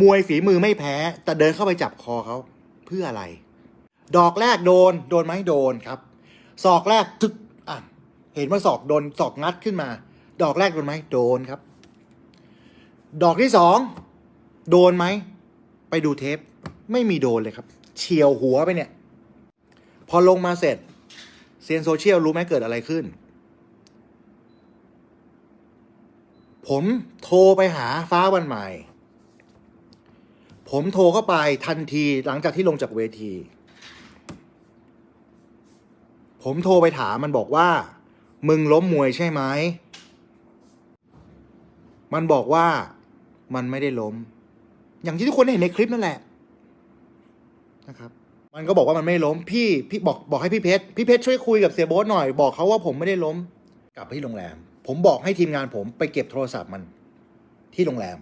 มวยฝีมือไม่แพ้ แต่เดินเข้าไปจับคอเขาเพื่ออะไร ดอกแรกโดนโดนไหมโดนครับศอกแรกจึกอะเห็นว่าศอกโดนศอกงัดขึ้นมา ดอกแรกโดนไหมโดนครับ ดอกที่สองโดนไหมไปดูเทปไม่มีโดนเลยครับ เฉียวหัวไปเนี่ย พอลงมาเสร็จเซียนโซเชียลรู้ไหมเกิดอะไรขึ้น ผมโทรไปหาฟ้าวันใหม่ ผมโทรเข้าไปทันทีหลังจากที่ลงจากเวที ผมโทรไปถามมันบอกว่า มึงล้มมวยใช่ไหม มันบอกว่ามันไม่ได้ล้ม อย่างที่ทุกคนเห็นในคลิปนั่นแหละนะครับ มันก็บอกว่ามันไม่ล้ม พี่พี่บอกบอกให้พี่เพชรพี่เพชรช่วยคุยกับเสียโบ๊ทหน่อยบอกเขาว่าผมไม่ได้ล้ม กลับไปที่โรงแรม ผมบอกให้ทีมงานผมไปเก็บโทรศัพท์มัน ที่โรงแรม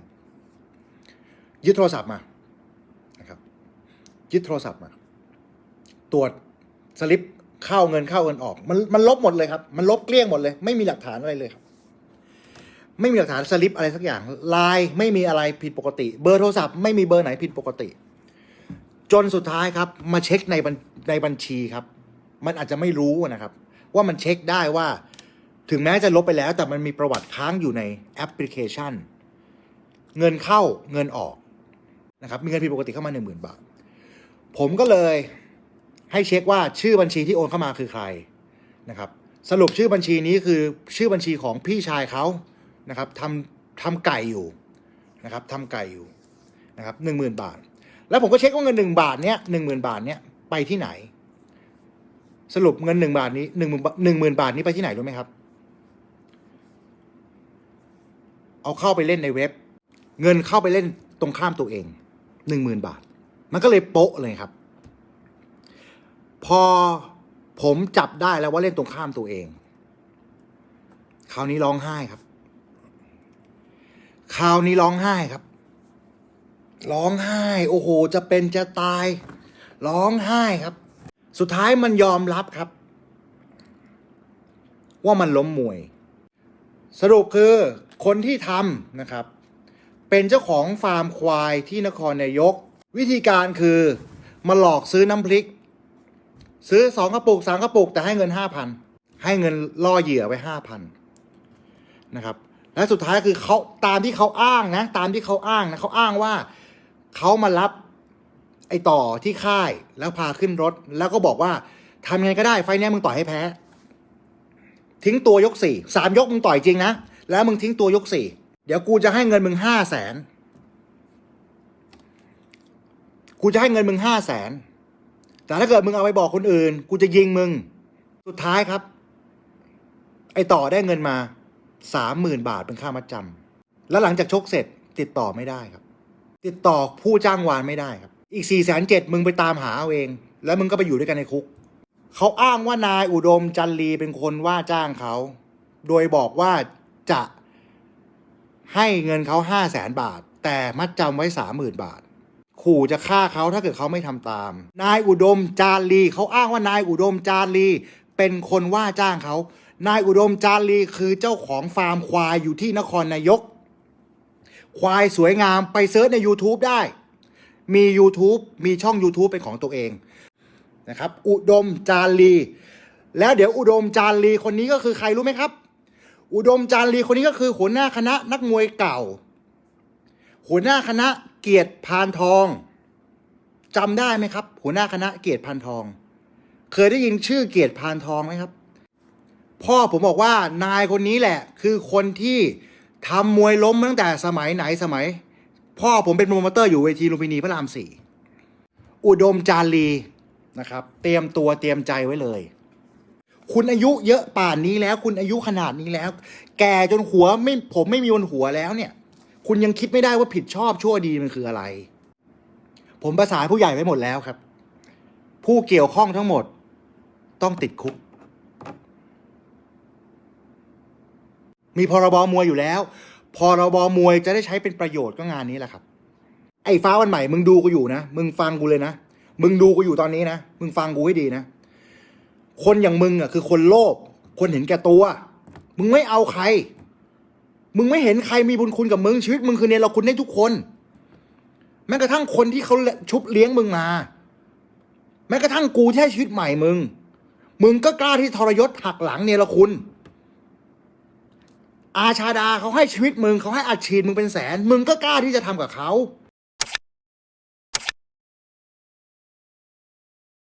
ยึดโทรศัพท์มา ยึดโทรศัพท์มาตรวจสลิปเข้าเงินเข้าเงินออก มันมันลบหมดเลยครับ มันลบเกลี้ยงหมดเลย ไม่มีหลักฐานอะไรเลยครับ ไม่มีหลักฐานสลิปอะไรสักอย่างไลน์ไม่มีอะไรผิดปกติ เบอร์โทรศัพท์ไม่มีเบอร์ไหนผิดปกติ จนสุดท้ายครับ มาเช็คในในบัญชีครับ มันอาจจะไม่รู้นะครับ ว่ามันเช็คได้ว่า ถึงแม้จะลบไปแล้ว แต่มันมีประวัติค้างอยู่ในแอปพลิเคชัน เงินเข้าเงินออกนะครับ มีเงินผิดปกติเข้ามาหนึ่งหมื่นบาท ผมก็เลยให้เช็คว่าชื่อบัญชีที่โอนเข้ามาคือใครนะครับ สรุปชื่อบัญชีนี้คือชื่อบัญชีของพี่ชายเขานะครับทำทำไก่อยู่นะครับทำไก่อยู่นะครับหนึ่งหมื่นบาท แล้วผมก็เช็คว่าเงินหนึ่งบาทเนี้ยหนึ่งหมื่นบาทเนี้ยไปที่ไหน สรุปเงินหนึ่งบาทนี้หนึ่งหมื่นหนึ่งหมื่นบาทนี้ไปที่ไหนรู้ไหมครับ เอาเข้าไปเล่นในเว็บ เงินเข้าไปเล่นตรงข้ามตัวเองหนึ่งหมื่นบาท มันก็เลยโป๊ะเลยครับ พอผมจับได้แล้วว่าเล่นตรงข้ามตัวเอง คราวนี้ร้องไห้ครับ คราวนี้ร้องไห้ครับ ร้องไห้ โอ้โห จะเป็นจะตาย ร้องไห้ครับ สุดท้ายมันยอมรับครับ ว่ามันล้มมวย สรุปคือคนที่ทำนะครับ เป็นเจ้าของฟาร์มควายที่นครนายก วิธีการคือมาหลอกซื้อน้ำพริก ซื้อสองกระปุกสามกระปุก แต่ให้เงินห้าพันให้เงินล่อเหยื่อไปห้าพันนะครับ และสุดท้ายคือเขาตามที่เขาอ้างนะ ตามที่เขาอ้างนะเขาอ้างว่าเขามารับไอ้ต่อที่ค่ายแล้วพาขึ้นรถ แล้วก็บอกว่าทำยังไงก็ได้ไฟล์เนี้ยมึงต่อยให้แพ้ ทิ้งตัวยกสี่สามยกมึงต่อยจริงนะ แล้วมึงทิ้งตัวยกสี่เดี๋ยวกูจะให้เงินมึงห้าแสน กูจะให้เงินมึงห้าแสนแต่ถ้าเกิดมึงเอาไปบอกคนอื่น กูจะยิงมึง สุดท้ายครับ ไอต่อได้เงินมาสามหมื่นบาทเป็นค่ามัดจำแล้วหลังจากชกเสร็จติดต่อไม่ได้ครับ ติดต่อผู้จ้างวานไม่ได้ครับ อีกสี่แสนเจ็ดมึงไปตามหาเอาเอง แล้วมึงก็ไปอยู่ด้วยกันในคุกเขาอ้างว่านายอุดมจันลีเป็นคนว่าจ้างเขา โดยบอกว่าจะให้เงินเขาห้าแสนบาท แต่มัดจำไว้สามหมื่นบาท ขู่จะฆ่าเขาถ้าเกิดเขาไม่ทำตาม นายอุดมจารีเขาอ้างว่านายอุดมจารีเป็นคนว่าจ้างเขา นายอุดมจารีคือเจ้าของฟาร์มควายอยู่ที่นครนายก ควายสวยงามไปเซิร์ชใน YouTube ได้ มี YouTube มีช่อง YouTube เป็นของตัวเองนะครับ อุดมจารี แล้วเดี๋ยวอุดมจารีคนนี้ก็คือใครรู้ไหมครับ อุดมจารีคนนี้ก็คือหัวหน้าคณะนักมวยเก่า หัวหน้าคณะ เกียรติพานทองจำได้ไหมครับ หัวหน้าคณะเกียรติพานทอง เคยได้ยินชื่อเกียรติพานทองไหมครับ พ่อผมบอกว่านายคนนี้แหละ คือคนที่ทำมวยล้มมาตั้งแต่สมัยไหนสมัย พ่อผมเป็นโปรโมเตอร์อยู่เวทีลุมพินีพระรามสี่อุดมจารีนะครับ เตรียมตัวเตรียมใจไว้เลย คุณอายุเยอะป่านนี้แล้ว คุณอายุขนาดนี้แล้ว แก่จนหัวไม่ผมไม่มีบนหัวแล้วเนี่ย คุณยังคิดไม่ได้ว่าผิดชอบชั่วดีมันคืออะไร ผมประสานผู้ใหญ่ไว้หมดแล้วครับ ผู้เกี่ยวข้องทั้งหมด ต้องติดคุก มีพรบมวยอยู่แล้ว พรบมวยจะได้ใช้เป็นประโยชน์ก็งานนี้แหละครับ ไอ้ฟ้าวันใหม่ มึงดูกูอยู่นะ มึงฟังกูเลยนะ มึงดูกูอยู่ตอนนี้นะ มึงฟังกูให้ดีนะ คนอย่างมึงอะคือคนโลภ คนเห็นแก่ตัว มึงไม่เอาใคร มึงไม่เห็นใครมีบุญคุณกับมึงชีวิตมึงคือเนรคุณได้ทุกคน แม้กระทั่งคนที่เขาชุบเลี้ยงมึงมา แม้กระทั่งกูที่ให้ชีวิตใหม่มึง มึงก็กล้าที่ทรยศหักหลังเนรคุณ อาชาดาเขาให้ชีวิตมึงเขาให้อาชีพมึงเป็นแสน มึงก็กล้าที่จะทำกับเขา